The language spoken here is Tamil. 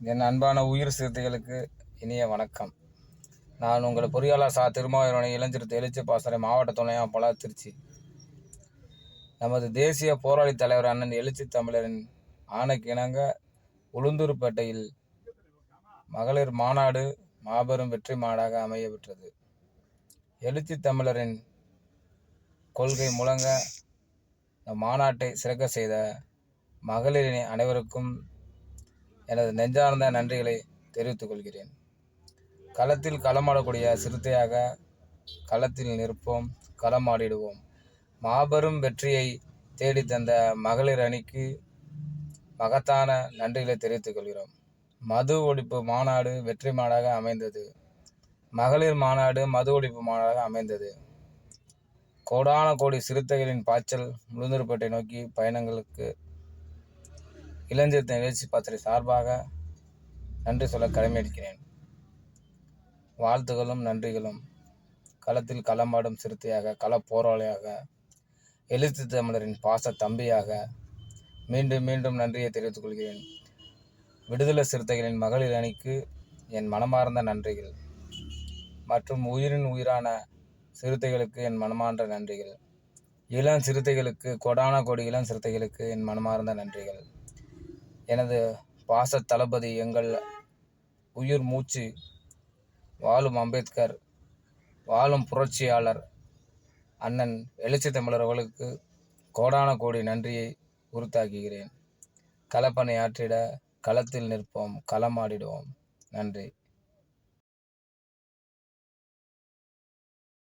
என் அன்பான உயிர் சிறுத்தைகளுக்கு இனிய வணக்கம். நான் உங்கள் பொறியாளர் சா. திருமாவளவனை இளஞ்சிறுத்தை எழுச்சி பாசறை மாவட்ட துணையாக பல திருச்சி. நமது தேசிய போராளி தலைவர் அண்ணன் எழுச்சி தமிழரின் ஆணைக்கு இணங்க உளுந்தூர்பேட்டையில் மகளிர் மாநாடு மாபெரும் வெற்றி மாடாக அமைய பெற்றது. எழுச்சி தமிழரின் கொள்கை முழங்க இந்த மாநாட்டை சிறக்க செய்த மகளிரின் அனைவருக்கும் எனது நெஞ்சார்ந்த நன்றிகளை தெரிவித்துக் கொள்கிறேன். களத்தில் களமாடக்கூடிய சிறுத்தையாக களத்தில் நிற்போம் களமாடிடுவோம். மாபெரும் வெற்றியை தேடி தந்த மகளிர் அணிக்கு மகத்தான நன்றிகளை தெரிவித்துக் கொள்கிறோம். மது ஒழிப்பு மாநாடு வெற்றி மாடாக அமைந்தது. மகளிர் மாநாடு மது ஒழிப்பு மாநாடாக அமைந்தது. கோடான கோடி சிறுத்தைகளின் பாய்ச்சல் முழுந்தூர்பேட்டை நோக்கி பயணங்களுக்கு இளஞ்சிறுத்த நிகழ்ச்சி பத்திரை சார்பாக நன்றி சொல்ல கடமையடிக்கிறேன். வாழ்த்துகளும் நன்றிகளும். களத்தில் களமாடும் சிறுத்தையாக கள போராளியாக எழுத்து தமிழரின் பாச தம்பியாக மீண்டும் மீண்டும் நன்றியை தெரிவித்துக் கொள்கிறேன். விடுதலை சிறுத்தைகளின் மகளிர் அணிக்கு என் மனமார்ந்த நன்றிகள். மற்றும் உயிரின் உயிரான சிறுத்தைகளுக்கு என் மனமார்ந்த நன்றிகள். இளம் சிறுத்தைகளுக்கு கொடான கொடி இளம் சிறுத்தைகளுக்கு என் மனமார்ந்த நன்றிகள். எனது பாச தளபதி எங்கள் உயிர் மூச்சு வாழும் அம்பேத்கர் வாழும் புரட்சியாளர் அண்ணன் எழுச்சி தமிழர் அவர்களுக்கு கோடான கோடி நன்றியை உறுத்தாக்குகிறேன். கலப்பனை ஆற்றிட களத்தில் நிற்போம் களமாடிடுவோம். நன்றி.